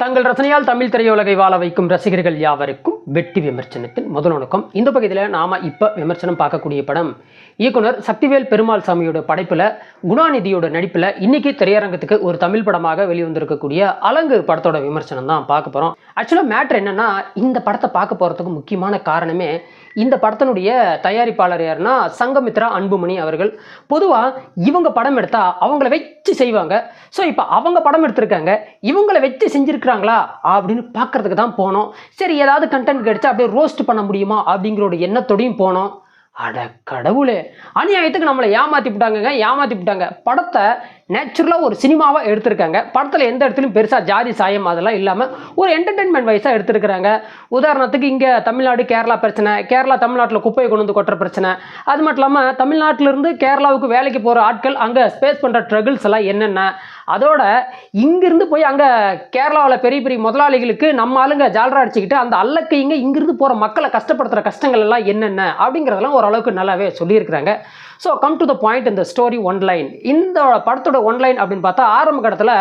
தங்கள் ரசனையால் தமிழ் திரையுலகை வாழ வைக்கும் ரசிகர்கள் யாவருக்கும் வெட்டி விமர்சனத்தின் முதல் வணக்கம் இந்த பகுதியில் நாம இப்போ விமர்சனம் பார்க்கக்கூடிய படம். இயக்குனர் சக்திவேல் பெருமாள் சாமியோட படைப்பில் குணாநிதியோட நடிப்பில் இன்னைக்கு திரையரங்கத்துக்கு ஒரு தமிழ் படமாக வெளிவந்திருக்கக்கூடிய அலங்கு படத்தோட விமர்சனம் தான் பார்க்க போறோம். ஆக்சுவலாக மேட்ரு என்னன்னா இந்த படத்தை பார்க்க போறதுக்கு முக்கியமான காரணமே இந்த படத்தினுடைய தயாரிப்பாளர் யாருன்னா சங்கமித்ரா அன்புமணி அவர்கள். பொதுவாக இவங்க படம் எடுத்தா அவங்கள வச்சு செய்வாங்க. ஸோ இப்போ அவங்க படம் எடுத்திருக்காங்க. இவங்களை வச்சு செஞ்சுருக்கிறாங்களா? அப்படின்னு பார்க்கறதுக்கு தான் போனோம். சரி ஏதாவது கண்டென்ட் கிடைச்சா அப்படியே ரோஸ்ட் பண்ண முடியுமா? அப்படிங்கிற ஒரு எண்ணத்தோடையும் போனோம். அட கடவுளே. அநியாயத்துக்கு நம்மளை ஏமாற்றி விட்டாங்கங்க ஏமாற்றி விட்டாங்க படத்தை நேச்சுரலாக ஒரு சினிமாவாக எடுத்திருக்காங்க. படத்தில் எந்த இடத்துலையும் பெருசாக ஜாதி சாயம் அதெல்லாம் இல்லாமல் ஒரு என்டர்டெயின்மெண்ட் வைஸாக எடுத்திருக்கிறாங்க. உதாரணத்துக்கு இங்கே தமிழ்நாடு கேரளா பிரச்சனை கேரளா தமிழ்நாட்டில் குப்பையை கொண்டு வந்து கொட்டுற பிரச்சனை. அது மட்டும் இல்லாமல் தமிழ்நாட்டிலிருந்து கேரளாவுக்கு வேலைக்கு போகிற ஆட்கள் அங்கே ஸ்பேஸ் பண்ணுற ட்ரகிள்ஸ் எல்லாம் என்னென்ன? அதோட இங்கிருந்து போய் அங்கே கேரளாவில் பெரிய பெரிய முதலாளிகளுக்கு நம்ம ஆளுங்க ஜாலரா அடிச்சுக்கிட்டு அந்த அல்லக்கு இங்கே இங்கிருந்து போகிற மக்களை கஷ்டப்படுத்துகிற கஷ்டங்கள் எல்லாம் என்னென்ன? அப்படிங்கிறதெல்லாம் ஓரளவுக்கு நல்லாவே சொல்லியிருக்கிறாங்க. So come to the point இந்த ஸ்டோரி ஒன் லைன் இந்த படத்தோட ஒன் லைன் அப்படின்னு பார்த்தா ஆரம்ப கட்டத்தில்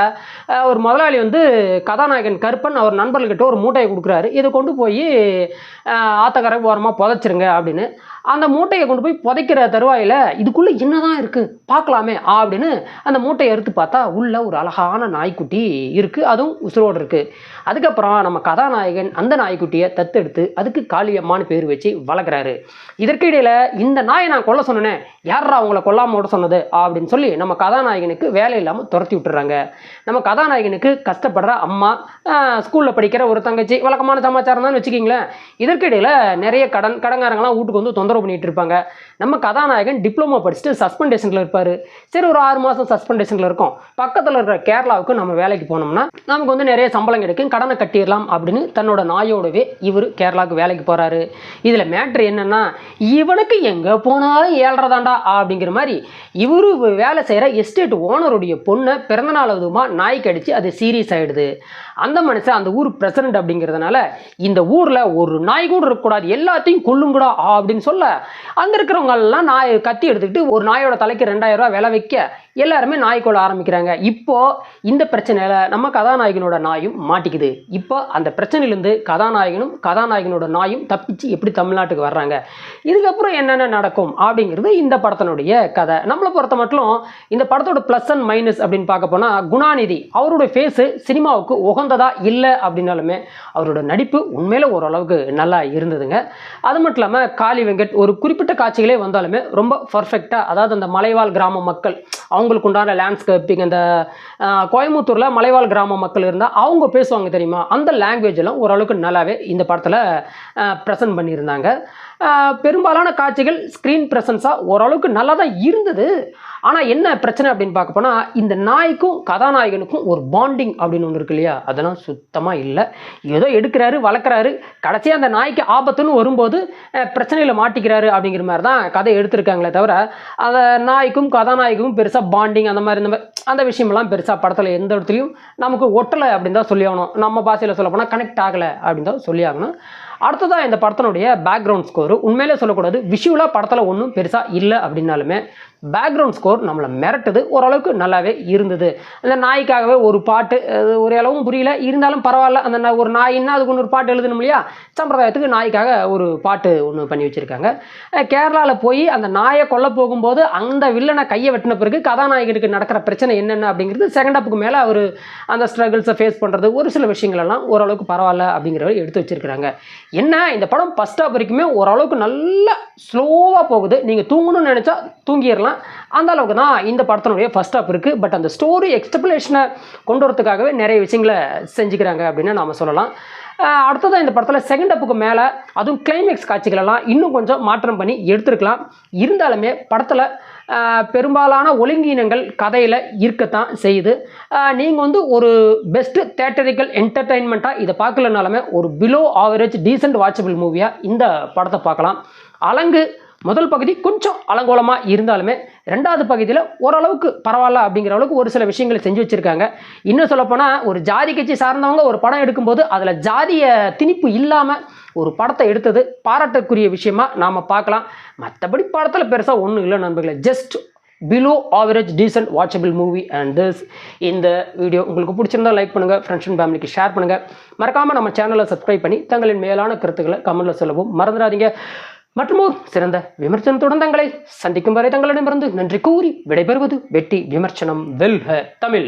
ஒரு முதலாளி வந்து கதாநாயகன் கருப்பன் அவர் நண்பர்கள்கிட்ட ஒரு மூட்டையை கொடுக்குறாரு. இதை கொண்டு போய் ஆத்தக்கரை ஓரமாக புதைச்சிருங்க அப்படின்னு. அந்த மூட்டையை கொண்டு போய் புதைக்கிற தருவாயில் இதுக்குள்ளே என்னதான் இருக்குது பார்க்கலாமே அப்படின்னு அந்த மூட்டையை எடுத்து பார்த்தா உள்ள ஒரு அழகான நாய்க்குட்டி இருக்குது அதுவும் உசுரோடு இருக்குது அதுக்கப்புறம் நம்ம கதாநாயகன் அந்த நாய்க்குட்டியை தத்தெடுத்து அதுக்கு காளியம்மான்னு பேர் வச்சு வளர்க்குறாரு. இதற்கு இடையில இந்த நாயை நான் கொல்ல சொன்னேனே யாரா அவங்கள கொல்லாம விட சொன்னது? அப்படின்னு சொல்லி நம்ம கதாநாயகனுக்கு வேலை இல்லாமல் துரத்தி விட்டுறாங்க. நம்ம கதாநாயகனுக்கு கஷ்டப்படுற அம்மா ஸ்கூலில் படிக்கிற ஒரு தங்கச்சி வழக்கமான சமாச்சாரம் தான் வச்சுக்கிங்களேன். இதற்கு நிறைய கடன் கடங்காரங்களாம் வீட்டுக்கு வந்து தொந்தரவு பண்ணிகிட்டு இருப்பாங்க நம்ம கதாநாயகன் டிப்ளமோ படிச்சுட்டு சஸ்பெண்டேஷனில் இருப்பார். சரி ஒரு ஆறு மாதம் சஸ்பெண்டேஷனில் இருக்கும். பக்கத்தில் இருக்கிற கேரளாவுக்கு நம்ம வேலைக்கு போனோம்னா நமக்கு வந்து நிறைய சம்பளம் கிடைக்கும். கடனை கட்டிடலாம் அப்படின்னு தன்னோட நாயோடவே இவர் கேரளாவுக்கு வேலைக்கு போகிறாரு இதில் மேட்ரு என்னென்னா இவனுக்கு எங்கே போனாலும் ஏழ்றதாண்டா அப்படிங்கிற மாதிரி இவர் வேலை செய்கிற எஸ்டேட் ஓனருடைய பொண்ணை பிறந்தநாள் அதுமா நாய்க்கு அடித்து அது சீரியஸ் ஆகிடுது அந்த மனுஷன் அந்த ஊர் பிரசிடண்ட் அப்படிங்கிறதுனால இந்த ஊரில் ஒரு நாய் கூட இருக்கக்கூடாது. எல்லாத்தையும் கொல்லுங்கடா அப்படின்னு சொல்ல அங்கே இருக்கிறவங்க எல்லாம் நாய் கத்தி எடுத்துக்கிட்டு ஒரு நாயோட தலைக்கு ரெண்டாயிரம் ரூபா விலை வைக்க எல்லாருமே நாய் கொள்ள ஆரம்பிக்கிறாங்க. இப்போ இந்த பிரச்சனையில நம்ம கதாநாயகனோட நாயும் மாட்டிக்குது. இப்போ அந்த பிரச்சனையிலேருந்து கதாநாயகனும் கதாநாயகனோட நாயும் தப்பிச்சு எப்படி தமிழ்நாட்டுக்கு வர்றாங்க? இதுக்கப்புறம் என்னென்ன நடக்கும் அப்படிங்கிறது இந்த படத்தினுடைய கதை. நம்மளை பொறுத்த மட்டும் இந்த படத்தோட ப்ளஸ் அண்ட் மைனஸ் அப்படின்னு பார்க்க போனால் குணாநிதி அவரோட ஃபேஸு சினிமாவுக்கு உகந்ததா இல்லை அப்படின்னாலுமே அவரோட நடிப்பு உண்மையில ஓரளவுக்கு நல்லா இருந்ததுங்க. அது மட்டும் இல்லாமல் காளி வெங்கட் ஒரு குறிப்பிட்ட காட்சிகளே வந்தாலுமே ரொம்ப பர்ஃபெக்டாக அதாவது அந்த மலைவாழ் கிராம மக்கள் அவங்க அவங்களுக்கு உண்டான லேண்ட்ஸ்கேப்பிங் அந்த கோயம்புத்தூரில் மலைவாழ் கிராம மக்கள் இருந்தால் அவங்க பேசுவாங்க தெரியுமா? அந்த லாங்குவேஜ் எல்லாம் ஓரளவுக்கு நல்லாவே இந்த படத்தில் ப்ரெசன்ட் பண்ணியிருந்தாங்க. பெரும்பாலான காட்சிகள் ஸ்க்ரீன் ப்ரெசன்ஸாக ஓரளவுக்கு நல்லா தான் இருந்தது. ஆனால் என்ன பிரச்சனை அப்படின்னு பார்க்க போனால் இந்த நாய்க்கும் கதாநாயகனுக்கும் ஒரு பாண்டிங் அப்படின்னு ஒன்று இருக்கு இல்லையா? அதெல்லாம் சுத்தமாக இல்லை. ஏதோ எடுக்கிறாரு வளர்க்குறாரு. கடைசியாக அந்த நாய்க்கு ஆபத்துன்னு வரும்போது பிரச்சனையில் மாட்டிக்கிறாரு அப்படிங்கிற மாதிரி தான் கதை எடுத்திருக்காங்களே தவிர அந்த நாய்க்கும் கதாநாயகமும் பெருசாக பாண்டிங் அந்த மாதிரி இந்த மாதிரி அந்த விஷயம்லாம் பெருசாக படத்தில் எந்த இடத்துலையும் நமக்கு ஒட்டலை அப்படின்னு தான் சொல்லி ஆகணும் நம்ம பாஷையில் சொல்ல போனால் கனெக்ட் ஆகலை அப்படின்னு தான் சொல்லி ஆகணும் அடுத்ததாக இந்த படத்தினுடைய பேக்ரவுண்ட் ஸ்கோர் உண்மையிலே சொல்லக்கூடாது விஷுவலாக படத்தில் ஒன்றும் பெருசாக இல்லை அப்படின்னாலுமே பேக்ரவுண்ட் ஸ்கோர் நம்மளை மிரட்டுது. ஓரளவுக்கு நல்லாவே இருந்தது. அந்த நாய்க்காகவே ஒரு பாட்டு அது ஒரு அளவும் புரியல. இருந்தாலும் பரவாயில்ல. அந்த ஒரு நாயின்னா அதுக்கு ஒன்று ஒரு பாட்டு எழுதணும் இல்லையா? சம்பிரதாயத்துக்கு நாய்க்காக ஒரு பாட்டு ஒன்று பண்ணி வச்சுருக்காங்க. கேரளாவில் போய் அந்த நாயை கொல்ல போகும்போது அந்த வில்லனை கையை வெட்டின பிறகு கதாநாயகனுக்கு நடக்கிற பிரச்சனை என்னென்ன அப்படிங்கிறது செகண்ட் அப்புக்கு மேலே அவர் அந்த ஸ்ட்ரகிள்ஸை ஃபேஸ் பண்ணுறது ஒரு சில விஷயங்கள் எல்லாம் ஓரளவுக்கு பரவாயில்ல அப்படிங்கிற எடுத்து வச்சிருக்கிறாங்க. என்ன இந்த படம் ஃபஸ்ட் ஸ்டாப் வரைக்குமே ஓரளவுக்கு நல்லா ஸ்லோவாக போகுது. நீங்கள் தூங்கணும்னு நினச்சா தூங்கிடலாம். அந்த அளவுக்கு தான் இந்த படத்தினுடைய ஃபர்ஸ்ட் ஹாப் இருக்குது பட் அந்த ஸ்டோரி எக்ஸ்டபிளேஷனை கொண்டு வரதுக்காகவே நிறைய விஷயங்களை செஞ்சுக்கிறாங்க அப்படின்னு நாம் சொல்லலாம். அடுத்ததான் இந்த படத்தில் செகண்ட் அப்புக்கு மேலே அதுவும் கிளைமேக்ஸ் காட்சிகளெல்லாம் இன்னும் கொஞ்சம் மாற்றம் பண்ணி எடுத்திருக்கலாம். இருந்தாலுமே படத்தில் பெரும்பாலான ஒழுங்கீனங்கள் கதையில் இருக்கத்தான் செய்யுது. நீங்கள் வந்து ஒரு பெஸ்ட்டு தேட்டரிக்கல் என்டர்டெயின்மெண்ட்டாக இதை பார்க்கலனாலுமே ஒரு பிலோ ஆவரேஜ் டீசென்ட் வாட்சபிள் மூவியாக இந்த படத்தை பார்க்கலாம். அலங்கு முதல் பகுதி கொஞ்சம் அலங்கோலமாக இருந்தாலுமே ரெண்டாவது பகுதியில் ஓரளவுக்கு பரவாயில்ல அப்படிங்கிற அளவுக்கு ஒரு சில விஷயங்களை செஞ்சு வச்சுருக்காங்க. இன்னும் சொல்லப்போனால் ஒரு ஜாதி கட்சி சார்ந்தவங்க ஒரு படம் எடுக்கும்போது அதில் ஜாதிய திணிப்பு இல்லாமல் ஒரு படத்தை எடுத்தது பாராட்டக்கூடிய விஷயமா நாம் பார்க்கலாம். மற்றபடி படத்தில் பெருசாக ஒன்றும் இல்லை நண்பர்களே. Just below average decent watchable movie and this இந்த வீடியோ உங்களுக்கு பிடிச்சிருந்தா லைக் பண்ணுங்கள் ஃப்ரெண்ட்ஸ் அண்ட் ஃபேமிலிக்கு ஷேர் பண்ணுங்கள் மறக்காமல் நம்ம சேனலை சப்ஸ்கிரைப் பண்ணி தங்களின் மேலான கருத்துக்களை கமெண்ட்டில் சொல்லவும் மறந்துடாதீங்க. மற்றும் ஒரு சிறந்த விமர்சனத்துடன் தங்களை சந்திக்கும் வரை தங்களிடமிருந்து நன்றி கூறி விடைபெறுவது வெட்டி விமர்சனம் வெல்க தமிழ்.